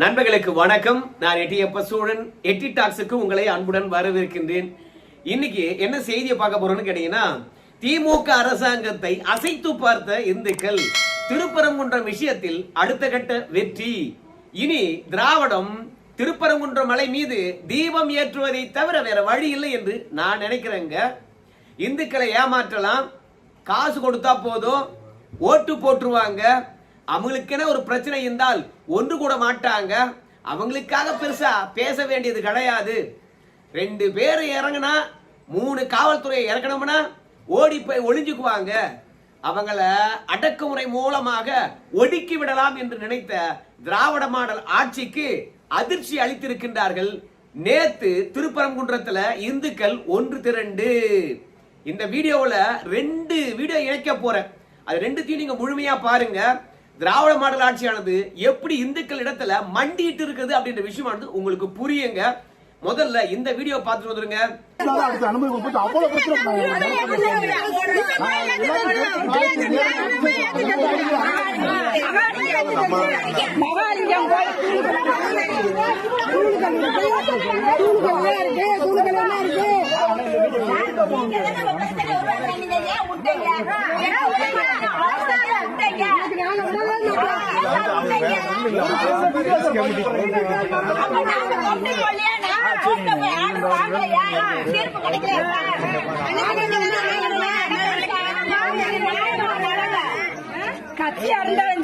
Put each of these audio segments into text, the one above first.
நண்பர்களுக்கு வணக்கம். நான் எட்டியப்ப சூழன் எட்டி டாக்ஸுக்கு உங்களை அன்புடன் வரவேற்கின்றேன். இன்னைக்கு என்ன செய்தியை பார்க்க போறோம்னு கேட்டீங்கன்னா திமுக அரசாங்கத்தை அசைத்து பார்த்த இந்துக்கள் திருப்பரங்குன்றம் விஷயத்தில் அடுத்த கட்ட வெற்றி. இனி திராவிடம் திருப்பரங்குன்ற மலை மீது தீபம் ஏற்றுவதை தவிர வேற வழி இல்லை என்று நான் நினைக்கிறேங்க. இந்துக்களை ஏமாற்றலாம். காசு கொடுத்தா போதும். ஓட்டு போட்டுருவாங்க. அவங்களுக்கென ஒரு பிரச்சனை இருந்தால் ஒன்று கூட மாட்டாங்க. அவங்களுக்காக பெருசா பேச வேண்டியது கிடையாது. ரெண்டு பேர் இறங்குனா மூணு காவல்துறையை இறக்கணும்னா ஓடி போய் ஒளிஞ்சுக்குவாங்க. அவங்கள அடக்குமுறை மூலமாக ஒடுக்கி விடலாம் என்று நினைத்த திராவிட மாடல் ஆட்சிக்கு அதிர்ச்சி அளித்திருக்கின்றார்கள். நேத்து திருப்பரங்குன்றத்துல இந்துக்கள் ஒன்று திரண்டு. இந்த வீடியோவில் ரெண்டு வீடியோ இணைக்க போறேன். அது ரெண்டுத்தையும் நீங்க முழுமையா பாருங்க. திராவிட மாடல் ஆட்சியானது எப்படி இந்துக்கள் இடத்துல மண்டிட்டு இருக்குது அப்படின்ற விஷயமானது உங்களுக்கு புரியுங்க முதல்ல இந்த வீடியோ பார்த்துட்டு வந்துருங்க அனுமதி கொடுத்து அவ்வளவு பிரச்சனை மகாலிங்கம்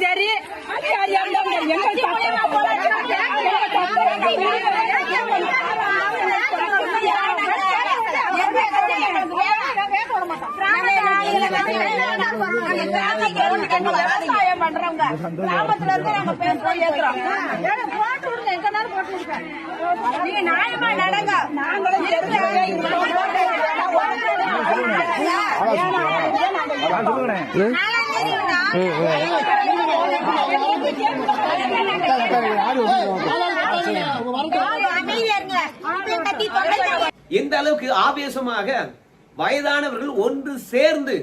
சரி. அதிகாரியா இருந்தாலும் எங்க விவசாயம் பண்றவங்க கிராமத்துல இருந்து நாங்க பேசுறோம் ஏத்துறோம் போட்டு விடுங்க எங்க நேரம் போட்டு விடுங்க நீங்க நியாயமா நடங்க நாங்களும் சொல்லுங்க இந்த அளவுக்கு ஆவேசமாக வயதானவர்கள் ஒன்று சேர்ந்து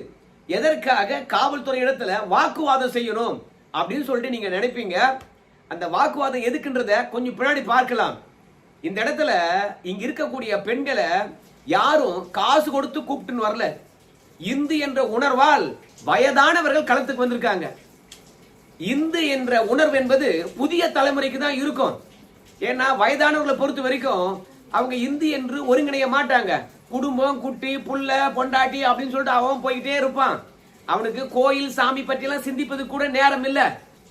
எதற்காக காவல்துறை இடத்துல வாக்குவாதம் செய்யணும் அப்படின்னு சொல்லிட்டு நீங்க நினைப்பீங்க? அந்த வாக்குவாதம் எதுக்குன்றத கொஞ்சம் பின்னாடி பார்க்கலாம். இந்த இடத்துல இங்க இருக்கக்கூடிய பெண்களை யாரும் காசு கொடுத்து கூப்பிட்டுன்னு வரல. இந்து என்ற உணர்வால் வயதானவர்கள் களத்துக்கு வந்திருக்காங்க. இந்து என்ற உணர்வு என்பது புதிய தலைமுறைக்கு தான் இருக்கும். ஏன்னா வயதானவர்களை பொறுத்த வரைக்கும் அவங்க இந்து என்று ஒருங்கிணைய மாட்டாங்க. குடும்பம் குட்டி புள்ள பொண்டாட்டி அப்படின்னு சொல்லிட்டு அவன் போய்கிட்டே இருப்பான். அவனுக்கு கோயில் சாமி பற்றி எல்லாம் சிந்திப்பது கூட நேரம் இல்ல.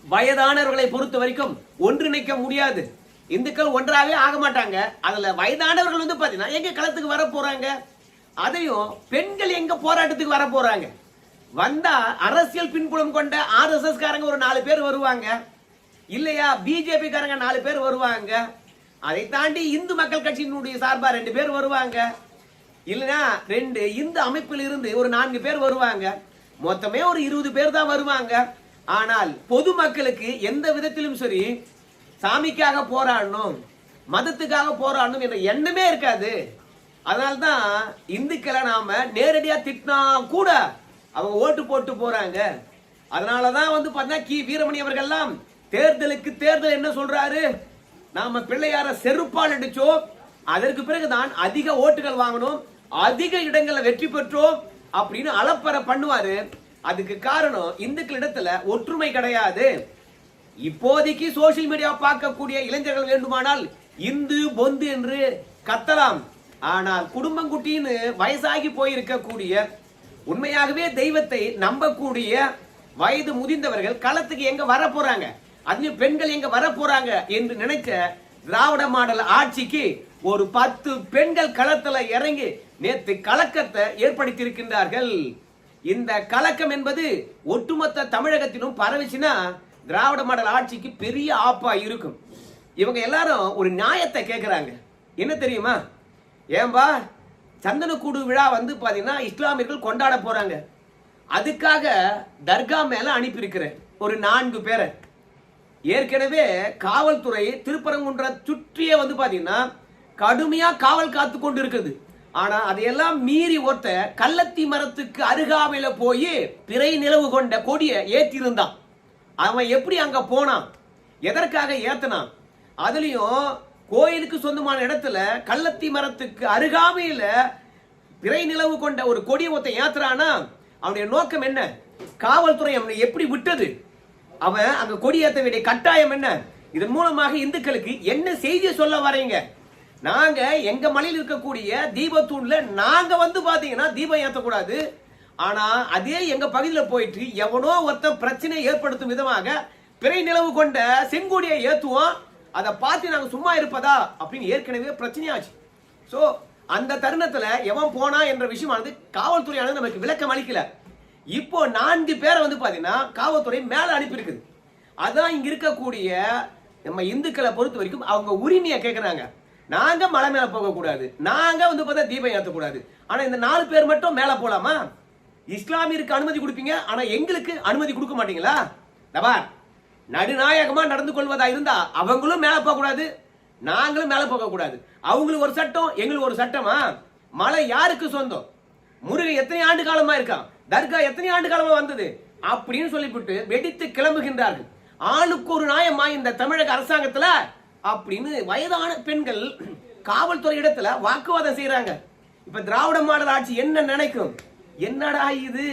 வயதானவர்களை பொறுத்த வரைக்கும் ஒன்றிணைக்க முடியாது. இந்துக்கள் ஒன்றாவே ஆக மாட்டாங்க. அதுல வயதானவர்கள் வந்து பாத்தீங்கன்னா எங்க களத்துக்கு வர போறாங்க? அதையும் பெண்கள் எங்க போராட்டத்துக்கு வர போறாங்க? வந்தா அரசியல் பின்புலம் கொண்ட ஆர்எஸ்எஸ் காரங்க ஒரு நாலு பேர் வருவாங்க. இல்லையா? பிஜேபி காரங்க நாலு பேர் வருவாங்க. அதை தாண்டி இந்து மக்கள் கட்சியினுடைய சார்பா ரெண்டு பேர் வருவாங்க. இல்லைன்னா ரெண்டு இந்து அமைப்பில் இருந்து ஒரு நான்கு பேர் வருவாங்க. மொத்தமே ஒரு இருபது பேர் தான் வருவாங்க. ஆனால் பொதுமக்களுக்கு எந்த விதத்திலும் சரி சாமிக்காக போராடணும் மதத்துக்காக போராடணும் என்ற எண்ணமே இருக்காது. அதனால்தான் இந்துக்களை நாம நேரடியா திட்டினா கூட அவங்க ஓட்டு போட்டு போறாங்க. அதனாலதான் வந்து பார்த்தா கி. வீரமணி அவர்கள்லாம் தேர்தலுக்கு தேர்தல் என்ன சொல்றாரு? நாம பிள்ளையார செருப்பால் அடிச்சோம் அதற்கு பிறகுதான் அதிக ஓட்டுகள் வாங்கணும். அதிக இடங்களை வெற்றி பெற்றோம் அப்படின்னு அலப்பற பண்ணுவாரு. அதுக்கு காரணம் இந்துக்களிடத்துல ஒற்றுமை கிடையாது. இப்போதைக்கு சோசியல் மீடியா பார்க்கக்கூடிய இளைஞர்கள் வேண்டுமானால் இந்து பொந்து என்று கத்தலாம். ஆனால் குடும்பங்குட்டின்னு வயசாகி போயிருக்கக்கூடிய உண்மையாகவே தெய்வத்தை நம்பக்கூடிய வயது முதிர்ந்தவர்கள் களத்துக்கு எங்க வர போறாங்க? அதுலயும் பெண்கள் எங்க வர போறாங்க என்று நினைச்ச திராவிட மாடல் ஆட்சிக்கு ஒரு பத்து பெண்கள் களத்துல இறங்கி நேத்து கலக்கத்தை ஏற்படுத்தி இருக்கின்றார்கள் இந்த கலக்கம் என்பது ஒட்டுமொத்த தமிழகத்திலும் பரவிச்சுன்னா திராவிட மாடல் ஆட்சிக்கு பெரிய ஆப்பா இருக்கும். இவங்க எல்லாரும் ஒரு நியாயத்தை கேட்கிறாங்க என்ன தெரியுமா? ஏன்பா? சந்தனக்கூடு விழா வந்து பாத்தீங்கன்னா இஸ்லாமியர்கள் கொண்டாட போறாங்க. அதுக்காக தர்கா மேல அனுப்பியிருக்கிறேன் ஒரு நான்கு பேரை. ஏற்கனவே காவல்துறை திருப்பரங்குன்ற சுற்றியே வந்து பாத்தீங்கன்னா கடுமையா காவல் காத்து கொண்டு இருக்குது ஆனா அதையெல்லாம் மீறி ஒருத்த கள்ளத்தி மரத்துக்கு அருகாமையில போய் பிறை நிலவு கொண்ட கொடியை ஏத்தி இருந்தான் அவன் எப்படி அங்க போனான்? எதற்காக ஏத்தனான்? அதுலயும் கோயிலுக்கு சொந்தமான இடத்துல கள்ளத்தி மரத்துக்கு அருகாமையில பிறை நிலவு கொண்ட ஒரு கொடியை ஒருத்தன் ஏத்துறானா அவனுடைய நோக்கம் என்ன? காவல்துறை அவனை எப்படி விட்டது? அவன் அங்க கொடி ஏத்த வேண்டிய கட்டாயம் என்ன? இதன் மூலமாக இந்துக்களுக்கு என்ன செய்தியை சொல்ல வரீங்க நாங்க எங்க மலையில் இருக்கக்கூடிய தீபத்தூண்ல நாங்க வந்து பாத்தீங்கன்னா தீபம் ஏத்தக்கூடாது. ஆனா அதே எங்க பகுதியில் போயிட்டு எவனோ ஒருத்தன் பிரச்சனை ஏற்படுத்தும் விதமாக பிறை நிலவு கொண்ட செங்கோடியை ஏத்துவோம். அதை பார்த்து நாங்க சும்மா இருப்பதா? அப்படின்னு ஏற்கனவே பிரச்சனையாச்சு. சோ அந்த தருணத்துல எவன் போனா என்ற விஷயமானது காவல்துறையானது நமக்கு விளக்கம் அளிக்கல. இப்போ நான்கு பேரை வந்து பார்த்தீங்கன்னா காவல்துறை மேலே அனுப்பியிருக்குது. அதான் இங்கே இருக்கக்கூடிய நம்ம இந்துக்களை பொறுத்த வரைக்கும் அவங்க உரிமையை கேட்குறாங்க நாங்கள் மலை மேலே போகக்கூடாது. நாங்கள் வந்து பார்த்தா தீபம் ஏற்றக்கூடாது ஆனால் இந்த நாலு பேர் மட்டும் மேலே போகலாமா இஸ்லாமியருக்கு அனுமதி கொடுப்பீங்க ஆனால் எங்களுக்கு அனுமதி கொடுக்க மாட்டீங்களா? தபார் நடுநாயகமாக நடந்து கொள்வதா இருந்தா அவங்களும் மேலே போகக்கூடாது நாங்களும் மேலே போகக்கூடாது. அவங்களுக்கு ஒரு சட்டம் எங்களுக்கு ஒரு சட்டமா? மலை யாருக்கு சொந்தம்? முருகன் எத்தனை ஆண்டு காலமாக இருக்கான்? தர்கா எத்தனை ஆண்டு காலமா வந்தது? அப்படின்னு சொல்லிவிட்டு வெடித்து கிளம்புகின்றார்கள். ஆளுக்கு ஒரு நியாயமா இந்த தமிழக அரசாங்கத்துல அப்படின்னு வயதான பெண்கள் காவல்துறை இடத்துல வாக்குவாதம் செய்யறாங்க இப்ப திராவிட மாடல் ஆட்சி என்ன நினைக்கும்? என்னடா இது?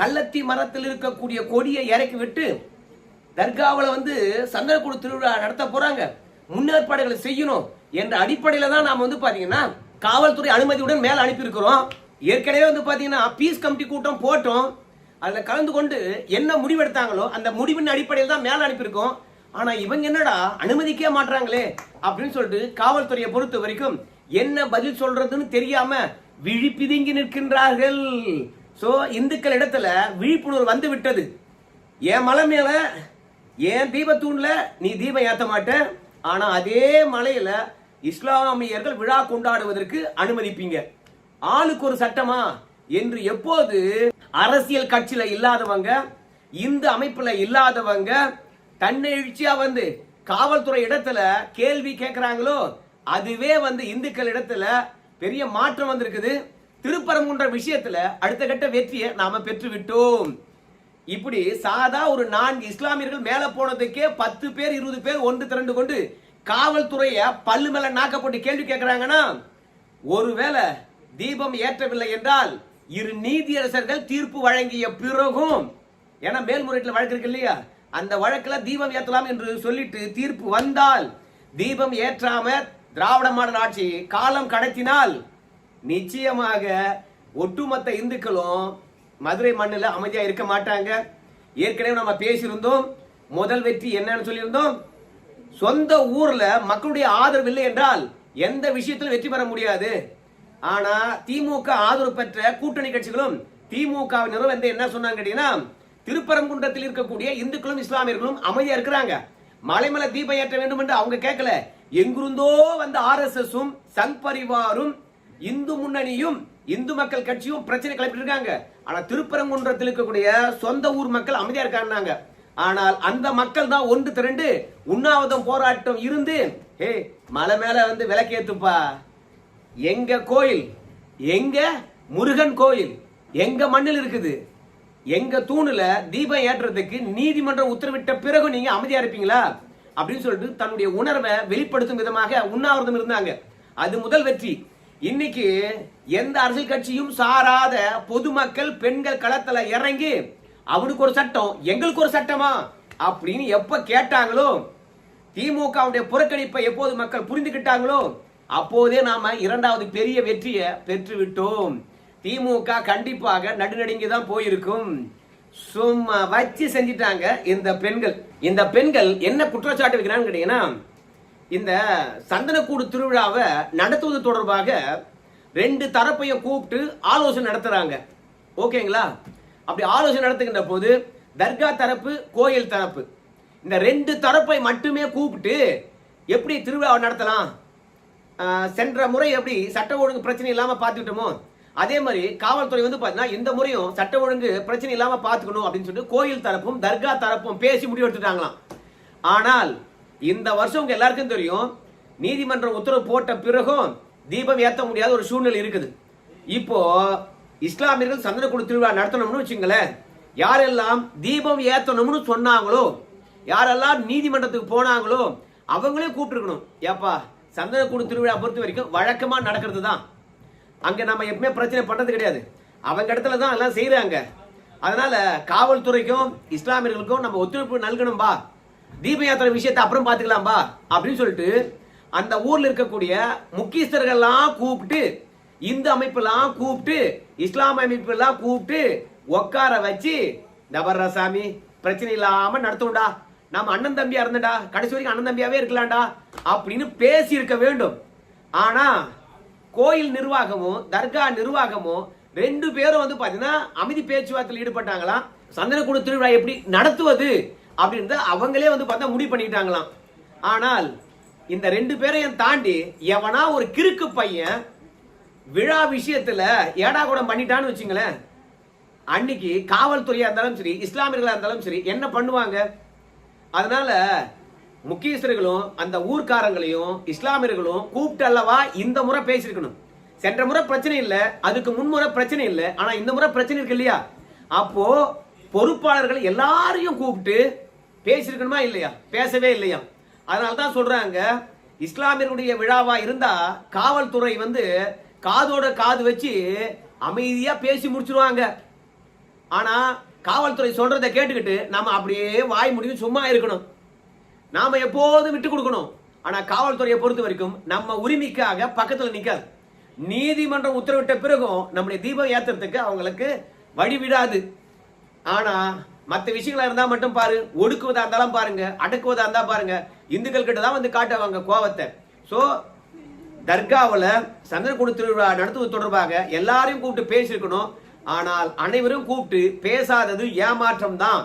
கள்ளத்தி மரத்தில் இருக்கக்கூடிய கொடியை இறக்கி விட்டு தர்காவில் வந்து சந்தனக்கூடு திருவிழா நடத்த போறாங்க. முன்னேற்பாடுகளை செய்யணும் என்ற அடிப்படையில தான் நாம வந்து பாத்தீங்கன்னா காவல்துறை அனுமதியுடன் மேல அனுப்பியிருக்கிறோம். ஏற்கனவே வந்து பார்த்தீங்கன்னா பீஸ் கமிட்டி கூட்டம் போட்டோம். அதில் கலந்து கொண்டு என்ன முடிவெடுத்தாங்களோ அந்த முடிவின் அடிப்படையில் தான் மேலே அனுப்பியிருக்கோம் ஆனால் இவங்க என்னடா அனுமதிக்கவே மாட்றாங்களே அப்படின்னு சொல்லிட்டு காவல்துறையை பொறுத்த வரைக்கும் என்ன பதில் சொல்றதுன்னு தெரியாம விழி பிதுங்கி நிற்கின்றார்கள். ஸோ இந்துக்கள் இடத்துல விழிப்புணர்வு வந்து விட்டது. என் மலை மேல என் தீபத்தூண்ல நீ தீபம் ஏற்ற மாட்ட. ஆனா அதே மலையில இஸ்லாமியர்கள் விழா கொண்டாடுவதற்கு அனுமதிப்பீங்க. ஆளுக்கு ஒரு சட்டமா? என்று எப்போது அரசியல் கட்சியில இல்லாதவங்க இந்த அமைப்புல இல்லாதவங்க தன்னெழுச்சியா வந்து காவல்துறை இடத்துல கேள்வி கேட்கிறாங்களோ அதுவே வந்து இந்துக்கள் இடத்துல பெரிய மாற்றம் வந்திருக்குது. திருப்பரங்குன்ற விஷயத்துல அடுத்த கட்ட வெற்றியை நாம பெற்று விட்டோம் இப்படி சாதா ஒரு நான்கு இஸ்லாமியர்கள் மேல போனதுக்கே பத்து பேர் இருபது பேர் ஒன்று திரண்டு கொண்டு காவல்துறைய பல்லு மேல நாக்கப்பட்டு கேள்வி கேட்கிறாங்கன்னா ஒருவேளை தீபம் ஏற்றவில்லை என்றால் இரு நீதியரசர்கள் தீர்ப்பு வழங்கிய பிறகும் ஏன்னா மேல்முறையீட்டில் வழக்கு இருக்கு இல்லையா? அந்த வழக்கில் தீபம் ஏற்றலாம் என்று சொல்லிட்டு தீர்ப்பு வந்தால் தீபம் ஏற்றாம திராவிட மாடல் ஆட்சி காலம் கடத்தினால் நிச்சயமாக ஒட்டுமொத்த இந்துக்களும் மதுரை மண்ணில் அமைதியாக இருக்க மாட்டாங்க. ஏற்கனவே நம்ம பேசியிருந்தோம் முதல் வெற்றி என்னன்னு சொல்லியிருந்தோம். சொந்த ஊர்ல மக்களுடைய ஆதரவு இல்லை என்றால் எந்த விஷயத்திலும் வெற்றி பெற முடியாது. ஆனா திமுக ஆதரவு பெற்ற கூட்டணி கட்சிகளும் திமுக நிறுவனம் வந்து என்ன சொன்னாங்க கேட்டீங்கன்னா திருப்பரங்குன்றத்தில் இருக்கக்கூடிய இந்துக்களும் இஸ்லாமியர்களும் அமைதியா இருக்கிறாங்க. மலைமலை தீபம் ஏற்ற வேண்டும் என்று அவங்க கேட்கல. எங்கிருந்தோ வந்த ஆர் எஸ் எஸ் சங் பரிவாரும் இந்து முன்னணியும் இந்து மக்கள் கட்சியும் பிரச்சனை கிளப்பிட்டு இருக்காங்க. ஆனா திருப்பரங்குன்றத்தில் இருக்கக்கூடிய சொந்த ஊர் மக்கள் அமைதியா இருக்காங்க ஆனால் அந்த மக்கள் தான் ஒன்று திரண்டு உண்ணாவிரதம் போராட்டம் இருந்து ஏய் மலை மேல வந்து விளக்கேத்துப்பா. எங்க கோயில்? எங்க முருகன் கோயில்? எங்க மண்ணில் இருக்குது? எங்க தூணுல தீபம் ஏற்றுறதுக்கு நீதிமன்றம் உத்தரவிட்ட பிறகு நீங்க அமைதியா இருப்பீங்களா? அப்படின்னு சொல்லிட்டு தன்னுடைய உணர்வை வெளிப்படுத்தும் விதமாக உண்ணாவிரதம் இருந்தாங்க. அது முதல் வெற்றி. இன்னைக்கு எந்த அரசியல் கட்சியும் சாராத பொதுமக்கள் பெண்கள் களத்துல இறங்கி அவனுக்கு ஒரு சட்டம் எங்களுக்கு ஒரு சட்டமா? அப்படின்னு எப்ப கேட்டாங்களோ திமுகவுடைய புறக்கணிப்பை எப்போது மக்கள் புரிந்துகிட்டாங்களோ அப்போதே நாம இரண்டாவது பெரிய வெற்றியை பெற்று விட்டோம் திமுக கண்டிப்பாக நடுநடுங்கி தான் போயிருக்கும். சும்மா வச்சு செஞ்சிட்டாங்க இந்த பெண்கள். இந்த பெண்கள் என்ன குற்றச்சாட்டு வைக்கிறான்னு கேட்டீங்கன்னா இந்த சந்தனக்கூடு திருவிழாவை நடத்துவது தொடர்பாக ரெண்டு தரப்பையும் கூப்பிட்டு ஆலோசனை நடத்துறாங்க. ஓகேங்களா? அப்படி ஆலோசனை நடத்துகின்ற போது தர்கா தரப்பு கோயில் தரப்பு. இந்த ரெண்டு தரப்பை மட்டுமே கூப்பிட்டு எப்படி திருவிழாவை நடத்தலாம்? சென்ற முறை எப்படி சட்ட ஒழுங்கு பிரச்சனை இல்லாம பார்த்துக்கிட்டோமோ அதே மாதிரி காவல்துறை வந்து பாத்தீங்கன்னா இந்த முறையும் சட்ட ஒழுங்கு பிரச்சனை இல்லாம பார்த்துக்கணும் அப்படின்னு சொல்லிட்டு கோயில் தரப்பும் தர்கா தரப்பும் பேசி முடிவெடுத்துட்டாங்களாம் ஆனால் இந்த வருஷம் உங்க எல்லாருக்கும் தெரியும் நீதிமன்றம் உத்தரவு போட்ட பிறகும் தீபம் ஏற்ற முடியாத ஒரு சூழ்நிலை இருக்குது. இப்போ இஸ்லாமியர்கள் சந்தனக்குழு திருவிழா நடத்தணும்னு வச்சுங்களேன் யாரெல்லாம் தீபம் ஏற்றணும்னு சொன்னாங்களோ யாரெல்லாம் நீதிமன்றத்துக்கு போனாங்களோ அவங்களே கூப்பிட்டுருக்கணும். ஏப்பா சந்தனக்கூடு திருவிழா பொறுத்த வரைக்கும் வழக்கமாக நடக்கிறது தான் அங்கே நம்ம எப்பவுமே பிரச்சனை பண்ணுறது கிடையாது. அவங்க இடத்துல தான் எல்லாம் செய்கிறாங்க அதனால காவல்துறைக்கும் இஸ்லாமியர்களுக்கும் நம்ம ஒத்துழைப்பு நல்கணும்பா. தீப யாத்திரை விஷயத்தை அப்புறம் பார்த்துக்கலாம்பா அப்படின்னு சொல்லிட்டு அந்த ஊரில் இருக்கக்கூடிய முக்கியஸ்தர்கள்லாம் கூப்பிட்டு இந்து அமைப்பெல்லாம் கூப்பிட்டு இஸ்லாம் அமைப்பெல்லாம் கூப்பிட்டு உட்கார வச்சு டபர்ரா சாமி பிரச்சனை இல்லாமல் நடத்தும்டா நம்ம அண்ணன் தம்பியா இருந்தடா கடைசி வரைக்கும் அண்ணன் தம்பியாவே இருக்கலாம்டா. அப்படின்னு பேசியிருக்க வேண்டும். ஆனா கோயில் நிர்வாகமும் தர்கா நிர்வாகமும் ரெண்டு பேரும் வந்து பார்த்தீங்கன்னா அமைதி பேச்சுவார்த்தையில் ஈடுபட்டாங்களாம். சந்தனக்கூட திருவிழா எப்படி நடத்துவது அப்படின்றத அவங்களே வந்து பார்த்தா முடிவு பண்ணிட்டாங்களாம் ஆனால் இந்த ரெண்டு பேரையும் தாண்டி எவனா ஒரு கிறுக்கு பையன் விழா விஷயத்துல ஏடா கூட பண்ணிட்டான்னு வச்சுங்களேன். அன்னைக்கு காவல்துறையா இருந்தாலும் சரி இஸ்லாமியர்களா இருந்தாலும் சரி என்ன பண்ணுவாங்க? அதனால முக்கியஸ்தர்களும் அந்த ஊர்க்காரங்களையும் இஸ்லாமியர்களும் கூப்பிட்டு அல்லவா இந்த முறை பேசியிருக்கணும். சென்ற முறை பிரச்சனை இல்ல அதுக்கு முன்முறை பிரச்சனை இல்ல ஆனா இந்த முறை பிரச்சனை இருக்கு இல்லையா? அப்போ பொறுப்பாளர்கள் எல்லாரையும் கூப்பிட்டு பேசியிருக்கணுமா இல்லையா? பேசவே இல்லையா? அதனால தான் சொல்றாங்க இஸ்லாமியர்களுடைய விழாவா இருந்தா காவல்துறை வந்து காதோட காது வச்சு அமைதியா பேசி முடிச்சிருவாங்க. ஆனா காவல்துறை சொல்றதை கேட்டுக்கிட்டு நாம அப்படியே வாய் முடியும் சும்மா இருக்கணும். நாம எப்போதும் விட்டு கொடுக்கணும். ஆனா காவல்துறையை பொறுத்த வரைக்கும் நம்ம உரிமைக்காக பக்கத்துல நிக்காது. நீதிமன்றம் உத்தரவிட்ட பிறகும் நம்முடைய தீபம் ஏத்துறதுக்கு அவங்களுக்கு வழி விடாது. ஆனா மற்ற விஷயங்களா இருந்தா மட்டும் பாரு. ஒடுக்குவதா இருந்தாலும் பாருங்க. அடக்குவதா இருந்தா பாருங்க. இந்துக்கள் கிட்ட தான் வந்து காட்டுவாங்க கோவத்தை. சோ தர்காவில் சந்திரகுடு திருவிழா நடத்துவது தொடர்பாக எல்லாரையும் கூப்பிட்டு பேசியிருக்கணும். ஆனால் அனைவரும் கூப்பிட்டு பேசாதது ஏமாற்றம் தான்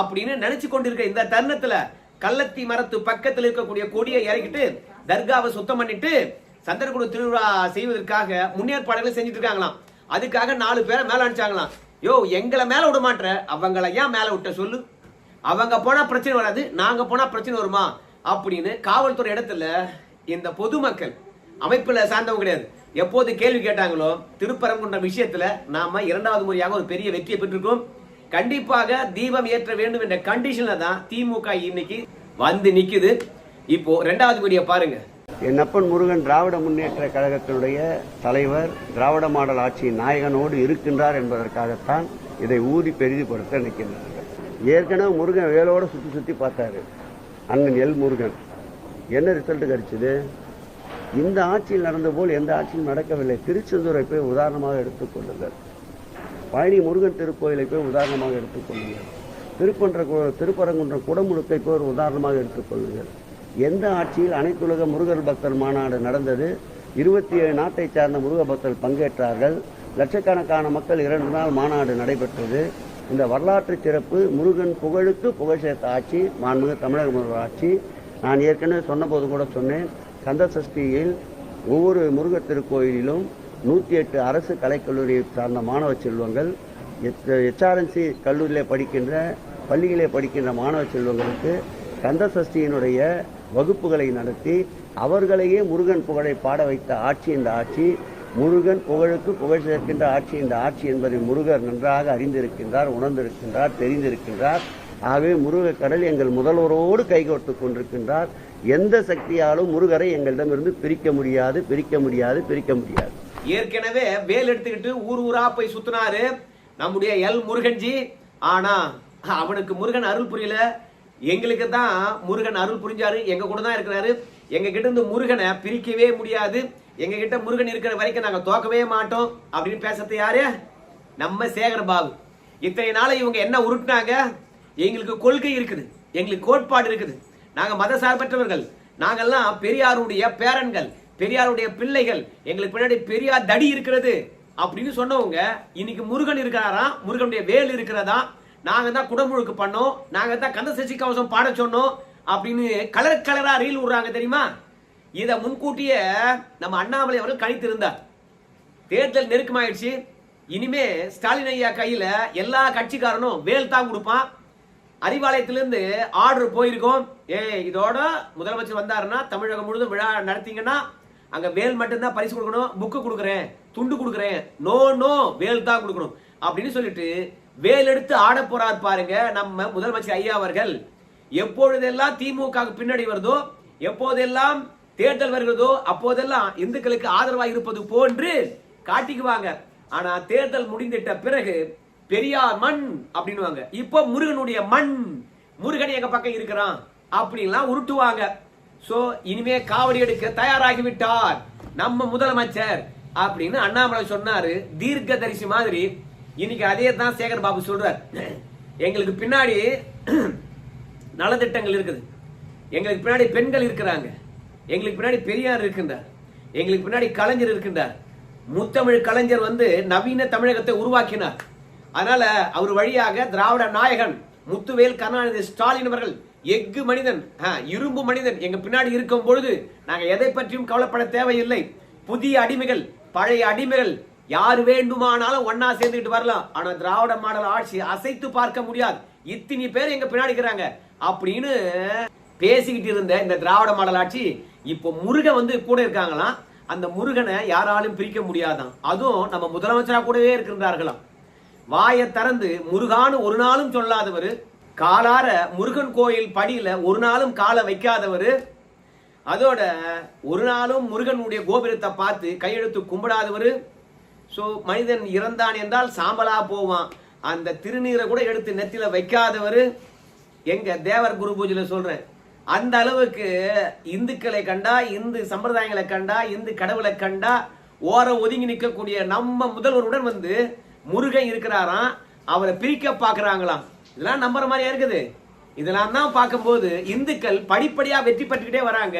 அப்படின்னு நினைச்சு கொண்டிருக்க இந்த தருணத்துல கள்ளத்தி மரத்து பக்கத்தில் இருக்கக்கூடிய கொடியை இறக்கிட்டு தர்காவை சுத்தம் பண்ணிட்டு சந்திரகுடு திருவிழா செய்வதற்காக முன்னேற்பாடுகளை செஞ்சுட்டு இருக்காங்களாம் அதுக்காக நாலு பேரை மேல அனுப்பிச்சாங்களாம். யோ எங்களை மேல விட மாட்ற அவங்கள ஏன் மேல விட்ட சொல்லு? அவங்க போனா பிரச்சனை வராது நாங்க போனா பிரச்சனை வருமா? அப்படின்னு காவல்துறை இடத்துல இந்த பொதுமக்கள் அமைப்புல சார்ந்தவங்க கிடையாது எப்போது கேள்வி கேட்டாங்களோ திருப்பரங்குன்ற விஷயத்துல நாம இரண்டாவது முறையாக ஒரு பெரிய வெற்றியை பெற்றிருக்கோம் கண்டிப்பாக தீபம் ஏற்ற வேண்டும் என்ற கண்டிஷன்ல தான் திமுக இன்னைக்கு வந்து நிக்குது. இப்போ ரெண்டாவது வீடியோ பாருங்க. என் அப்பன் முருகன் திராவிட முன்னேற்ற கழகத்தினுடைய தலைவர் திராவிட மாடல் ஆட்சியின் நாயகனோடு இருக்கின்றார் என்பதற்காகத்தான் இதை ஊதி பெரிதுபடுத்த நிற்கின்றார்கள் ஏற்கனவே முருகன் வேலோட சுற்றி சுற்றி பார்த்தாரு. அண்ணன் எல் முருகன். என்ன ரிசல்ட் கிடைச்சது? இந்த ஆட்சியில் நடந்த போல் எந்த ஆட்சியும் நடக்கவில்லை. திருச்செந்தூரை போய் உதாரணமாக எடுத்துக்கொள்ளுங்கள் பழனி முருகன் திருக்கோயிலை போய் உதாரணமாக எடுத்துக்கொள்ளுங்கள் திருப்பன்ற திருப்பரங்குன்றம் குடமுழுக்கை போய் ஒரு உதாரணமாக எடுத்துக்கொள்ளுங்கள் எந்த ஆட்சியில் அனைத்துலக முருகர் பக்தர் மாநாடு நடந்தது? இருபத்தி ஏழு நாட்டை சார்ந்த முருக பக்தர்கள் பங்கேற்றார்கள். லட்சக்கணக்கான மக்கள் இரண்டு நாள் மாநாடு நடைபெற்றது. இந்த வரலாற்று சிறப்பு முருகன் புகழுக்கு புகழ் சேர்த்த ஆட்சி மாண்புமிகு தமிழக முதல்வர் ஆட்சி. நான் ஏற்கனவே சொன்னபோது கூட சொன்னேன் கந்த சஷ்டியில் ஒவ்வொரு முருகர் திருக்கோயிலிலும் நூற்றி எட்டு அரசு கலைக்கல்லூரியை சார்ந்த மாணவ செல்வங்கள் எச்ஆர்என்சி கல்லூரியில் படிக்கின்ற பள்ளியிலே படிக்கின்ற மாணவ செல்வங்களுக்கு கந்த சஷ்டியினுடைய வகுப்புகளை நடத்தி அவர்களையே முருகன் புகழை பாட வைத்த ஆட்சி இந்த ஆட்சி முருகன் புகழுக்கு புகழ் சேர்க்கின்ற ஆட்சி இந்த ஆட்சி என்பதை முருகர் நன்றாக அறிந்திருக்கின்றார் உணர்ந்திருக்கின்றார் தெரிந்திருக்கின்றார். ஆகவே முருக கடல் எங்கள் முதல்வரோடு கைகோர்த்து கொண்டிருக்கின்றார். எந்த சக்தியாலும் முருகரை எங்களிடமிருந்து பிரிக்க முடியாது பிரிக்க முடியாது பிரிக்க முடியாது. ஏற்கனவே வேல் எடுத்துக்கிட்டு ஊர் ஊரா போய் சுத்தினாரு நம்முடைய எல் முருகன்ஜி. ஆனா அவனுக்கு முருகன் அருள் புரியல. எங்களுக்கு தான் முருகன் அருள் புரிஞ்சாரு. எங்க கூட தான் இருக்கிறாரு. எங்க கிட்ட இருந்து முருகனை பிரிக்கவே முடியாது. எங்க கிட்ட முருகன் இருக்கிற வரைக்கும் நாங்க தோக்கவே மாட்டோம். அப்படின்னு பேசுறது யாரு? நம்ம சேகர் பாபு. இத்தனை நாளை இவங்க என்ன உருட்டினாங்க? எங்களுக்கு கொள்கை இருக்குது. எங்களுக்கு கோட்பாடு இருக்குது. நாங்க மத சார்பற்றவர்கள் நாங்கெல்லாம் பெரியாருடைய பேரன்கள். பெரியாருடைய பிள்ளைகள் எங்களுக்கு பின்னாடி பெரியார் தடி இருக்கிறது அப்படின்னு சொன்னவங்க இன்னைக்கு முருகன் இருக்கிறாராம் முருகனுடைய வேல் இருக்கிறதா? நாங்க தான் குடமுழுக்கு பண்ணோம். நாங்க தான் கந்த சசி கவசம் பாட சொன்னோம் அப்படின்னு கலர் கலரா ரீல் விடுறாங்க தெரியுமா? இத முன்கூட்டியே நம்ம அண்ணாமலை அவர்கள் கணித்திருந்தார். தேர்தல் நெருக்கமாயிடுச்சு. இனிமே ஸ்டாலின் ஐயா கையில எல்லா கட்சிக்காரனும் வேல் தான் கொடுப்பான். அறிவாலயத்திலிருந்து ஆர்டர் போயிருக்கோம். ஏ இதோட முதலமைச்சர் வந்தாருன்னா தமிழகம் முழுதும் விழா நடத்தீங்கன்னா அங்க வேல் மட்டும்தான் பரிசு கொடுக்கணும் புக்கு கொடுக்குறேன் துண்டு கொடுக்குறேன். நோ நோ வேல் தான் கொடுக்கணும். அப்படின்னு சொல்லிட்டு வேல் எடுத்து ஆட போறார் பாருங்க நம்ம முதலமைச்சர் ஐயா அவர்கள். எப்பொழுதெல்லாம் திமுக பின்னாடி வருதோ எப்போதெல்லாம் தேர்தல் வருகிறதோ அப்போதெல்லாம் இந்துக்களுக்கு ஆதரவாக இருப்பது போன்று காட்டிக்குவாங்க. ஆனா தேர்தல் முடிந்துட்ட பிறகு பெரியார் மண் அப்படின்னுவாங்க. இப்போ முருகனுடைய மண் முருகன் எங்க பக்கம் இருக்கிறான் அப்படின்லாம் உருட்டுவாங்க. சோ இனிமே காவடி எடுக்க தயாராகி விட்டார் நம்ம முதலமைச்சர் அப்படின்னு அண்ணாமலை சொன்னாரு. தீர்க்க தரிசி மாதிரி. இன்னைக்கு அதே தான் சேகர் பாபு சொல்றார். எங்களுக்கு பின்னாடி நலத்திட்டங்கள் இருக்குது. எங்களுக்கு பின்னாடி பெண்கள் இருக்கிறாங்க. எங்களுக்கு பின்னாடி பெரியார் இருக்கின்றார். எங்களுக்கு பின்னாடி கலைஞர் இருக்கின்றார். முத்தமிழ் கலைஞர் வந்து நவீன தமிழகத்தை உருவாக்கினார். அதனால அவர் வழியாக திராவிட நாயகன் முத்துவேல் கருணாநிதி ஸ்டாலின் அவர்கள் எஃகு மனிதன் ஆ, இரும்பு மனிதன் எங்க பின்னாடி இருக்கும் பொழுது நாங்க எதை பற்றியும் கவலைப்பட தேவையில்லை. புதிய அடிமைகள் பழைய அடிமைகள் யார் வேண்டுமானாலும் ஒன்னா சேர்ந்துக்கிட்டு வரலாம். ஆனா திராவிட மாடல் ஆட்சி அசைத்து பார்க்க முடியாது. இத்தினி பேர் எங்க பின்னாடி இருக்கிறாங்க. அப்படின்னு பேசிக்கிட்டு இருந்த இந்த திராவிட மாடல் ஆட்சி இப்போ முருகன் வந்து கூட இருக்காங்களாம். அந்த முருகனை யாராலும் பிரிக்க முடியாதான் அதுவும் நம்ம முதலமைச்சரா கூடவே இருக்கின்றார்களாம். வாயை திறந்து முருகான்னு ஒரு நாளும் சொல்லாதவர் காலார முருகன் கோயில் படியில ஒரு நாளும் காலை வைக்காதவர். அதோட ஒரு நாளும் முருகனுடைய கோபுரத்தை பார்த்து கையெழுத்து கும்பிடாதவர். ஸோ மனிதன் இறந்தான் என்றால் சாம்பலா போவான். அந்த திருநீரை கூட எடுத்து நெத்தில வைக்காதவர். எங்க தேவர் குரு பூஜையில் சொல்றேன். அந்த அளவுக்கு இந்துக்களை கண்டா இந்து சம்பிரதாயங்களை கண்டா இந்து கடவுளை கண்டா ஓர ஒதுங்கி நிற்கக்கூடிய நம்ம முதல்வருடன் வந்து முருகன் இருக்கிறாராம். அவரை பிரிக்க பார்க்குறாங்களாம். இதெல்லாம் நம்புற மாதிரியா இருக்குது? இதெல்லாம் தான் பார்க்கும்போது இந்துக்கள் படிப்படியாக வெற்றி பெற்றுக்கிட்டே வராங்க.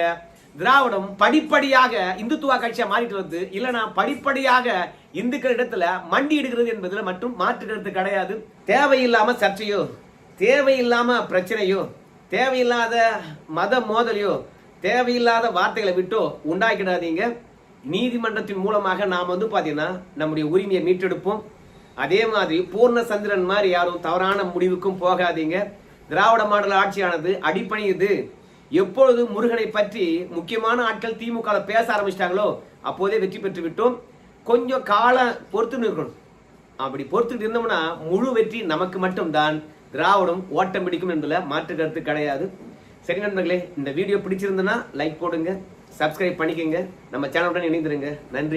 திராவிடம் படிப்படியாக இந்துத்துவ கட்சியா மாறிட்டு வருது. இல்லைன்னா படிப்படியாக இந்துக்கள் இடத்துல மண்டி எடுக்கிறது என்பதில் மட்டும் மாற்றுக்கிறது கிடையாது. தேவையில்லாம சர்ச்சையோ தேவையில்லாம பிரச்சனையோ தேவையில்லாத மத மோதலையோ தேவையில்லாத வார்த்தைகளை விட்டோ உண்டாக்கிடாதீங்க. நீதிமன்றத்தின் மூலமாக நாம் வந்து பார்த்தீங்கன்னா நம்முடைய உரிமையை மீட்டெடுப்போம். அதே மாதிரி பூர்ண சந்திரன் மாதிரி யாரும் தவறான முடிவுக்கும் போகாதீங்க. திராவிட மாடல் ஆட்சியானது அடிப்பணியுது எப்பொழுது முருகனை பற்றி முக்கியமான ஆட்கள் திமுக பேச ஆரம்பிச்சிட்டாங்களோ அப்போதே வெற்றி பெற்று விட்டோம். கொஞ்சம் காலம் பொறுத்துன்னு இருக்கணும் அப்படி பொறுத்துட்டு இருந்தோம்னா முழு வெற்றி நமக்கு மட்டும்தான். திராவிடம் ஓட்டம் பிடிக்கும் என்பதில் மாற்று கருத்து கிடையாது. சரி நண்பர்களே இந்த வீடியோ பிடிச்சிருந்தனா லைக் போடுங்க சப்ஸ்கிரைப் பண்ணிக்கோங்க. நம்ம சேனலுடன் இணைந்துருங்க. நன்றி.